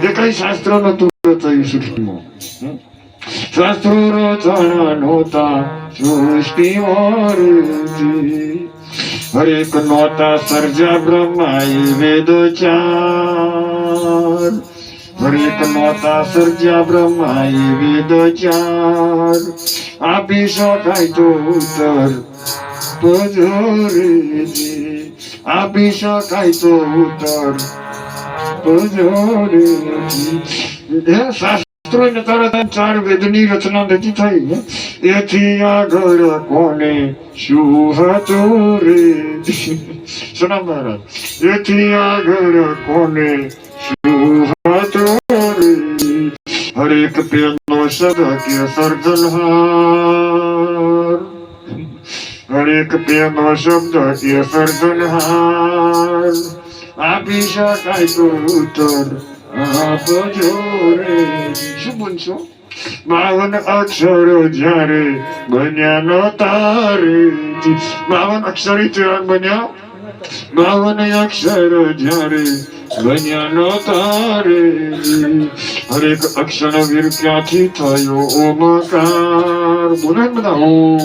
એ કઈ શાસ્ત્ર નતું થયું સૃષ્ટિમાં હમ? શાસ્ત્રો રચના નહોતા સૃષ્ટિ હરેક નોતા સર્જા બ્રહ્માએ વેદો ચાર હરેક નોતા સર્જા બ્રહ્માએ વેદો ચાર આપી શકાય તો ઉત્તર પજોરેજી આપી શકાય તો ઉત્તર હે શાસ્ત્રો ને તરત ચાર વેદની રચના નથી થઈ? એથી આગળ કોને શું હતું રે? સુના મહારાજ, એથી આગળ કોને શું હતું હરેક પેલો શબ્દ કે સર્જનહાર. હરેક પેલો શબ્દ કે સર્જનહાર. આપી શકાય તો ઉત્તર આપજો રે. શું બોલશો? બાવન અક્ષરો જ્યારે બન્યા નો તારે. બાવન અક્ષરી ચરણ બન્યા? બાવન અક્ષર જ્યારે બન્યા નો તારે. હરેક અક્ષર વીર ક્યાંથી થયો ઓમકાર બોલે બધા, ઓમ.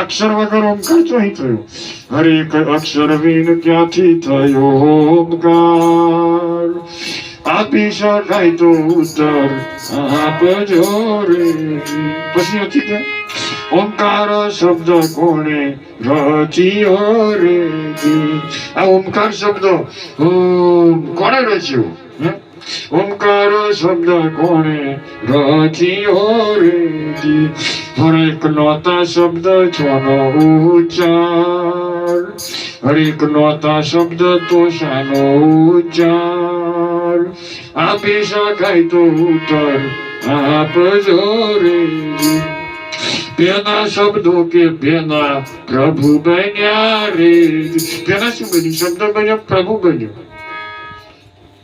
અક્ષર વગર ઓમકાર ચોહી થયો? હરેક અક્ષર વીર ક્યાંથી થયો ઓમકાર? આપી શકાય તો ઉત્તર આપજો રે પછી નથી કે ઓમકાર શબ્દ કોણે રચ્યો રે આ ઓમકાર શબ્દ ઓમ કોણે રચ્યો હે? ઓમકાર શબ્દ કોણે રચ્યો રે હરેક નોતા શબ્દ છોનો ઉચ્ચાર હરેક નોતા શબ્દ તો શાનો ઉચ્ચાર આપી શકાય તો ઉત્તર આપજો રે પેના શબ્દો કે પેના પ્રભુ બન્યા રે પેના શું બન્યું શબ્દ બન્યો પ્રભુ બન્યો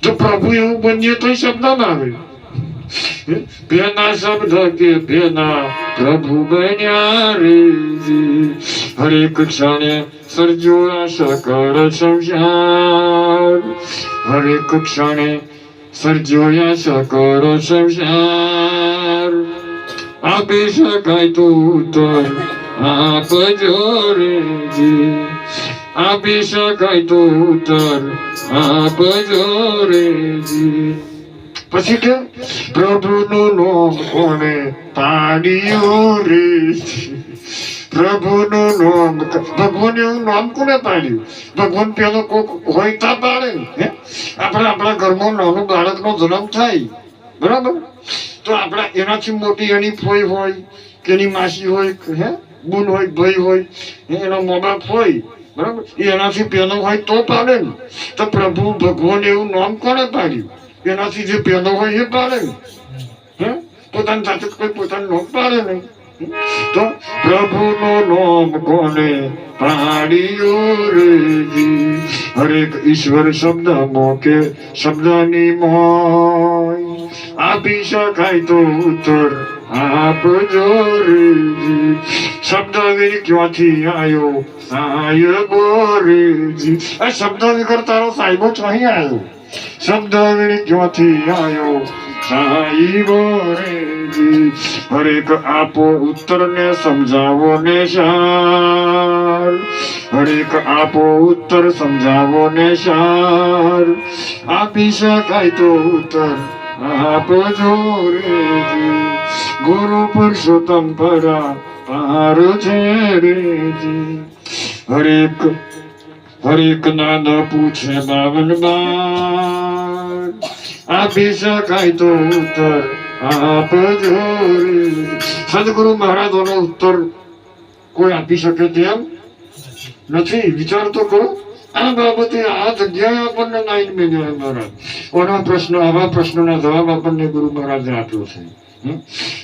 જો પ્રભુ એવું બનીએ તો શબ્દ ના આવે પેના શબ્દ કે પેના પ્રભુ બન્યા રે હરેક ક્ષણે સર્જો આ સકળ સંસાર હરેક ક્ષણે સર્જોયા સકળ સંસાર આપી શકાય તો ઉત્તર આપજો રે આપી શકાય તો ઉત્તર આપજો પછી કે પ્રભુનું નામ કોને પાડ્યું રે? પ્રભુનું નામ ભગવાન એવું નામ કોને પાડ્યું? ભગવાન પેલો કોક હોય તા પાડે આપણે, આપણા ઘરમાં નાનું બાળકનો જન્મ થાય. બરાબર? તો આપણા એનાથી મોટી એની ફોઈ હોય, કે એની માસી હોય, હે? બુન હોય, ભાઈ હોય એનો મા બાપ હોય, બરાબર? એનાથી પહેલો હોય તો પાડે ને. તો પ્રભુ ભગવાન એવું નામ કોને પાડ્યું? એનાથી જે પેલો હોય એ પાડે ને. હે? પોતાની સાથે કોઈ પોતાનું નામ પાડે નહીં? તો પ્રભુનું નામ કોને પાડ્યું રે હરેક ઈશ્વર શબ્દ મોકે, શબ્દની મોય આપી શકાય તો ઉત્તર આપજો રેજી. શબ્દ વીર ક્યાંથી આવ્યો સાહેબો રેજી આ શબ્દ વગર તારો સાહેબો અહીં આવ્યો શબ્દ વીર ક્યાંથી આવ્યો સાહેબો રેજી હરેક આપો ઉત્તર ને સમજાવો ને શાર હરેક આપો ઉત્તર સમજાવો ને શાર આપી શકાય તો ઉત્તર આપજો રે ગુરુ પુરુષોત્તમ પરા પાર છે હરેક હરેક નાદ પૂછે બાવન આપી શકાય તો ઉત્તર આપજો રે સદગુરુ મહારાજોનો ઉત્તર કોઈ આપી શકે તેમ નથી? વિચાર તો કરો. આ બાબતે આ જગ્યાએ આપણને લાઈન મેળવ્યા મહારાજ. ઓના પ્રશ્ન, આવા પ્રશ્નોના જવાબ આપણને ગુરુ મહારાજે આપ્યો છે.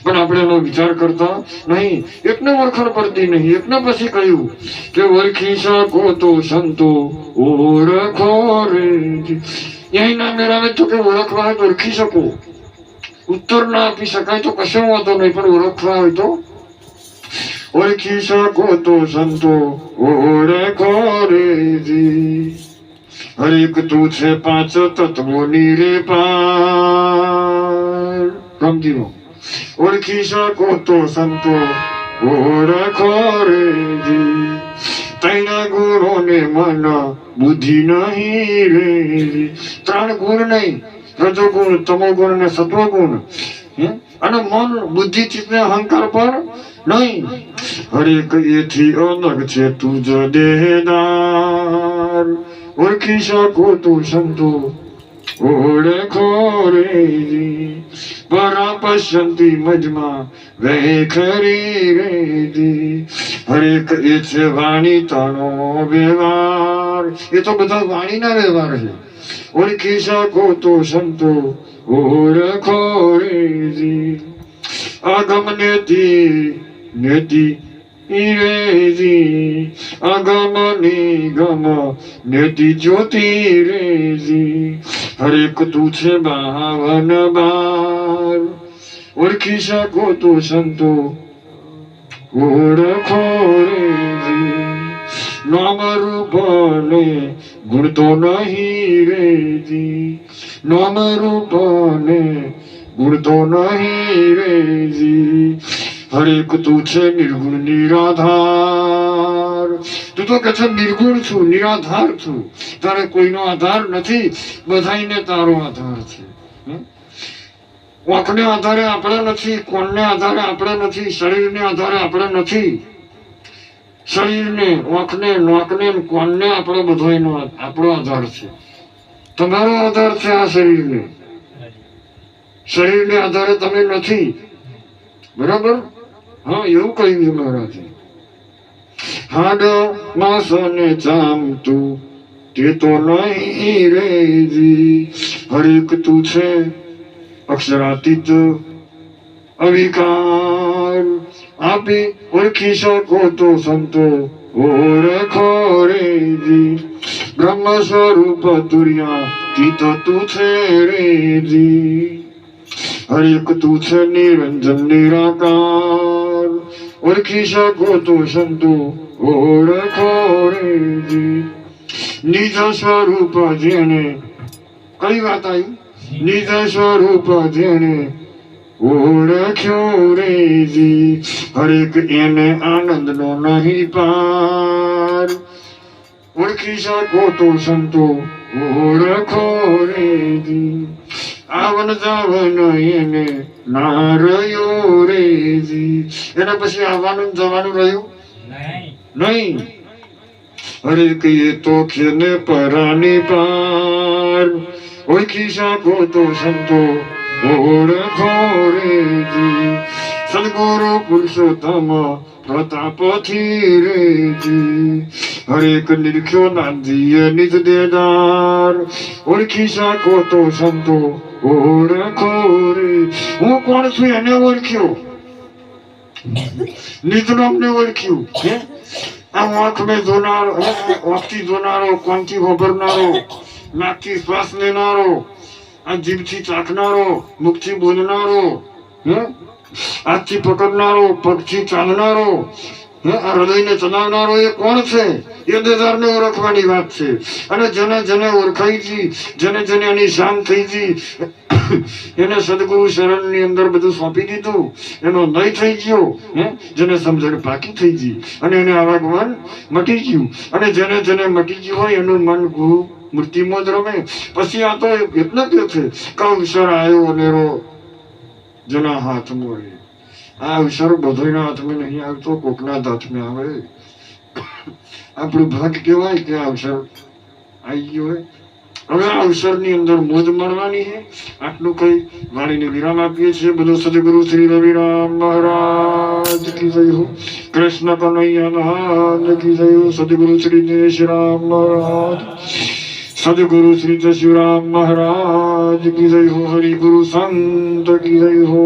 પણ આપણે એનો વિચાર કરતા નહીં. એકને ઓળખણ પડતી નહીં. એકને પછી કહ્યું કે ઓળખી શકો તો સંતો ઓળખો રે. અહીં ના મેળાવે તો કે ઓળખવા હોય તો ઓળખી શકો. ઉત્તર ના આપી શકાય તો કશો વાંધો નહીં, પણ ઓળખવા હોય તો ઓળખી શકો તો સંતો ઓળખો રે હરેક તું છે પાંચ તત્વોની રે પા સમજીવો ઓળખી શકો તો સંતો ઓળખો રેજી તૈના ગુણોને મન બુદ્ધિ નહીં રે ત્રણ ગુણ નહીં, રજોગુણ, તમોગુણ અને સત્વગુણ. હે? અને મન, બુદ્ધિ ચિત્ત અહંકાર પર નહીં. હરેક એથી અલગ છે તું જ દેહદાર ઓળખી શકો તું સંતો, ઓળખો રેજી પરા પશ્યંતિ મજમાં વૈખરી રેજી હરેક એ છે વાણી તાનો વ્યવહાર. એ તો બધા વાણીના વ્યવહાર છે ઓળખી શકો તો સંતો ઓળખો રેજી અગમ નેતિ નેતિ રેજી અગમ નિગમ નેતિ જ્યોતિ રેજી હરેક તું છે બાવન બાર ઓળખી શકો તો સંતો ઓળખો રેજી નામ રૂપ ને ગુણ તો નહીં રેજી ને ગુણ તો નહીં રેજી હરેક તું છે નિર્ગુણ, નિરાધાર. તું તો કે છે નિર્ગુણ છું, નિરાધાર છું. તારે કોઈનો આધાર નથી બધાઈને તારો આધાર છે. કોકને આધારે આપણે નથી કોણને આધારે આપણે નથી, શરીરને આધારે આપણે નથી. શરીરને વાંકને નોકને કોણને આપણો એનો આપણો આધાર છે. તમારો આધાર છે આ શરીરને. શરીરને આધારે તમે નથી. બરાબર? હા, એવું કહ્યું છે મહારાજે. હાડ માસો ને ચામતું, તે તો નહીં રેજી હરેક તું છે અક્ષરાતીત અવિકાર આપી ઓળખી શકો તો સંતો ઓળખો રેજી બ્રહ્મ સ્વરૂપ તુર્યા તીત તું છે રેજી હરેક તું છે નિરંજન નિરાકાર. ઓળખી શકો તો સંતો ઓળખો રેજી નિજ સ્વરૂપ જેને કઈ વાત આવી? નિજ સ્વરૂપ જેને ઓળખ્યો રેજી હરેક એને આનંદનો નહીં પાર. ઓળખી શકો તો સંતો ઓળખો રેજી આવન જાવન એને ના રહ્યો રેજી એના પછી આવવાનું જવાનું રહ્યું? નહીં. હરેક એ તો ખેને પરાની પાર. ઓળખી શકો તો સંતો ઓળખો રેજી સદગુરુ પુરુષોત્તમ પ્રતાપથી રેજી હરેક નિરખ્યો નાંદીય નિજ દેદાર, ઓળખી શકો તો સંતો ઓળખો રે હું કોણ છું એને ઓળખ્યો? નિજનામને ઓળખ્યું, હે? આ આંખ મેં જોનારો આંખથી જોનારો કોનથી વાપરનારો નાકથી શ્વાસ લેનારો આ જીભથી ચાખનારો, મુખથી બોલનારો હમ હાથથી પકડનારો, પગથી ચાલનારો હૃદયને ચલાવનારો એ કોણ છે? એ દેદારને ઓળખવાની વાત છે. અને જેને જેને ઓળખાઈ જી, જેને જેને એની શાન થઈ ગઈ એને સદગુરુ શરણની અંદર બધું સોંપી દીધું. એનો નય થઈ ગયો, હે? જેને સમજણ પાકી થઈ ગઈ અને એને આવાગમન મટી ગયું. અને જેને જેને મટી ગયું હોય એનું મન ગુરુ મૂર્તિમાં જ રમે. પછી આ તો એટલે કે છે કંસર આવ્યો નેરો જેના હાથમાં રહે. આ અવસર બધાના હાથમાં નહીં આવતો, કોકના હાથમાં આવે. આપણું ભાગ કહેવાય કે અવસર આવી ગયો હોય. હવે આ અવસરની અંદર મોજ માણવાની છે. આટલું કઈ વાણીને વિરામ આપીએ છીએ. બધો સદગુરુ શ્રી રવિરામ મહારાજ કી જય હો. કૃષ્ણ કનૈયા મહારાજ કી જય હો. સદગુરુ શ્રી જય મહારાજ. સદગુરુ શ્રી જશુરામ રામ મહારાજ કી જય હો હરિગુરુ સંત કી જય હો